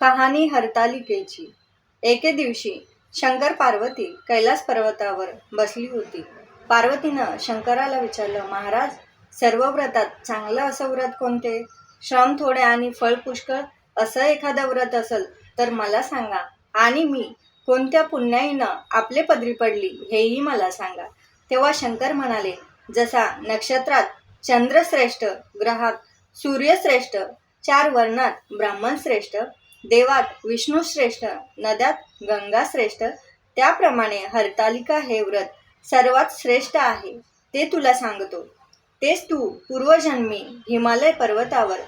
कहाणी हरतालिकेची एके दिवशी शंकर पार्वती कैलास पर्वतावर बसली होती. पार्वतीनं शंकराला विचारलं महाराज सर्व व्रतात चांगलं असं व्रत कोणते? श्रम थोडे आणि फळ पुष्कळ असं एखादं व्रत असेल तर मला सांगा. आणि मी कोणत्या पुण्याईनं आपले पदरी पडली हेही मला सांगा. तेव्हा शंकर म्हणाले जसा नक्षत्रात चंद्रश्रेष्ठ ग्रहात सूर्यश्रेष्ठ चार वर्णात ब्राह्मण श्रेष्ठ देवात विष्णू श्रेष्ठ नद्यात गंगा श्रेष्ठ त्याप्रमाणे हरतालिका हे व्रत सर्वात श्रेष्ठ आहे ते तुला सांगतो. तेच तू पूर्वजन्मी हिमालय पर्वतावर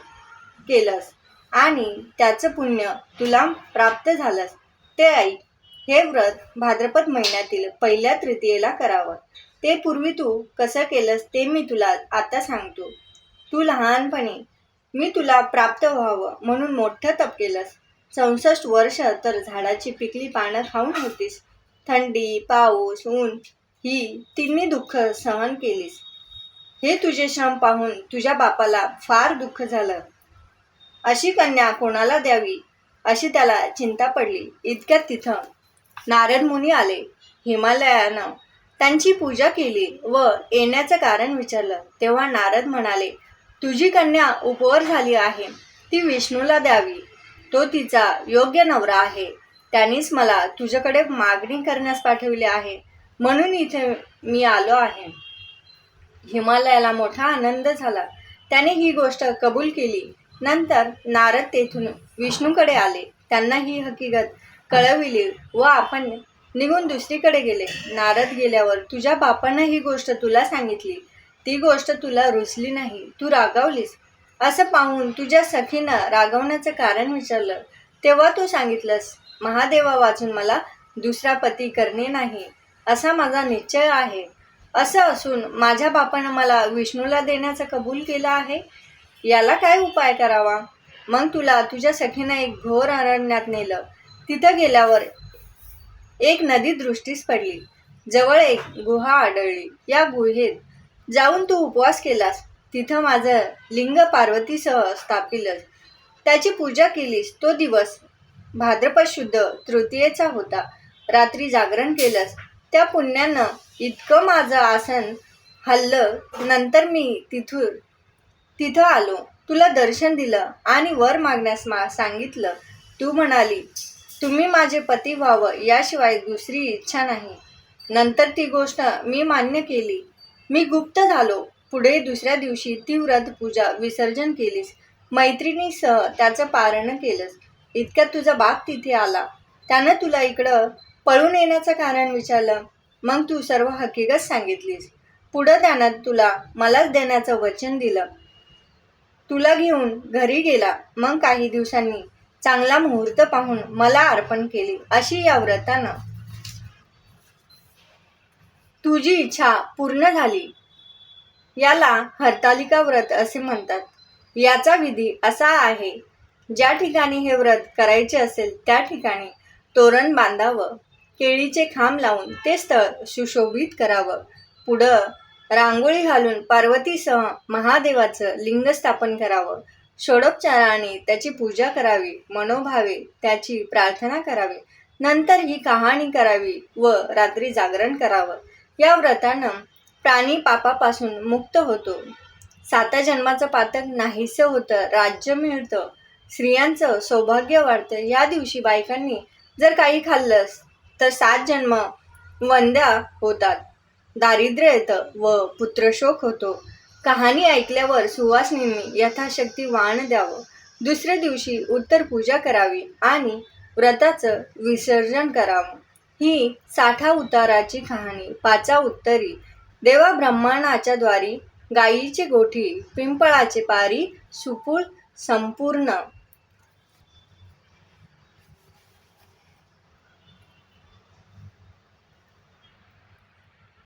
केलंस आणि त्याचं पुण्य तुला प्राप्त झालंस. ते ऐक हे व्रत भाद्रपद महिन्यातील पहिल्या तृतीयेला करावं. ते पूर्वी तू कसं केलंस ते मी तुला आता सांगतो. तू लहानपणी मी तुला प्राप्त व्हावं म्हणून मोठं तप केलंस. चौसष्ट वर्ष तर झाडाची पिकली पानं खाऊन होतीस. थंडी पाऊस ऊन ही तिन्ही दुःख सहन केलीस. हे तुझे श्रम पाहून तुझ्या बापाला फार दुःख झालं. अशी कन्या कोणाला द्यावी? अशी त्याला चिंता पडली. इतक्यात तिथं नारद मुनी आले. हिमालयानं त्यांची पूजा केली व येण्याचं कारण विचारलं. तेव्हा नारद म्हणाले तुझी कन्या उपवर झाली आहे. ती विष्णूला द्यावी. तो तिचा योग्य नवरा आहे. त्यानेच मला तुझ्याकडे मागणी करण्यास पाठविले आहे. म्हणून इथे मी आलो आहे. हिमालयाला मोठा आनंद झाला. त्याने ही गोष्ट कबूल केली. नंतर नारद तेथून विष्णूकडे आले. त्यांना ही हकीकत कळविली व आपण निघून दुसरीकडे गेले. नारद गेल्यावर तुझ्या बापानं ही गोष्ट तुला सांगितली. ती गोष्ट तुला रुचली नाही. तू रागावलीस. असं पाहून तुझ्या सखीनं रागवण्याचं कारण विचारलं. तेव्हा तू सांगितलंस महादेवा वाचून मला दुसरा पती करणे नाही असा माझा निश्चय आहे. असं असून माझ्या बापानं मला विष्णूला देण्याचं कबूल केलं आहे? याला काय उपाय करावा? मग तुला तुझ्या सखीनं एक घोर अरण्यात नेलं. तिथं गेल्यावर एक नदी दृष्टीस पडली. जवळ एक गुहा आढळली. या गुहेत जाऊन तू उपवास केलास. तिथं माझं लिंग पार्वतीसह स्थापिलंस त्याची पूजा केलीस तो दिवस भाद्रपद शुद्ध तृतीयेचा होता. रात्री जागरण केलंस. त्या पुण्यानं इतकं माझं आसन हल्लं नंतर मी तिथून तिथं आलो. तुला दर्शन दिलं आणि वर मागण्यास मा सांगितलं. तू म्हणाली तुम्ही माझे पती व्हावं याशिवाय दुसरी इच्छा नाही. नंतर ती गोष्ट मी मान्य केली. मी गुप्त झालो. पुढे दुसऱ्या दिवशी ती व्रतपूजा विसर्जन केलीस. मैत्रिणीसह त्याचं पारण केलंस. इतक्यात तुझा बाप तिथे आला. त्यानं तुला इकडं पळून येण्याचं कारण विचारलं. मग तू सर्व हकीकत सांगितलीस. पुढं त्यानं तुला मलाच देण्याचं वचन दिलं. तुला घेऊन घरी गेला. मग काही दिवसांनी चांगला मुहूर्त पाहून मला अर्पण केली अशी या व्रतानं. तुझी इच्छा पूर्ण झाली. याला हरतालिका व्रत असे म्हणतात. याचा विधी असा आहे ज्या ठिकाणी हे व्रत करायचे असेल त्या ठिकाणी तोरण बांधावं केळीचे खांब लावून ते स्थळ सुशोभित करावं. पुढं रांगोळी घालून पार्वतीसह महादेवाचं लिंग स्थापन करावं. षोडोपचाराने त्याची पूजा करावी मनोभावे त्याची प्रार्थना करावी. नंतर ही कहाणी करावी व रात्री जागरण करावं. या व्रतानं प्राणी पापापासून मुक्त होतो. साता जन्माचं पातक नाहीसं होतं राज्य मिळतं स्त्रियांचं सौभाग्य वाढतं. या दिवशी बायकांनी जर काही खाल्लंस तर सात जन्म वंद्या होतात. दारिद्र्य येतं व पुत्रशोक होतो. कहाणी ऐकल्यावर सुवासनींनी यथाशक्ती वाण द्यावं. दुसऱ्या दिवशी उत्तर पूजा करावी आणि व्रताचं विसर्जन करावं. ही साठा उताराची कहाणी पाचा उत्तरी देवा ब्रह्मांडाच्या द्वारी गाईची गोठी पिंपळाचे पारी सुपूळ संपूर्ण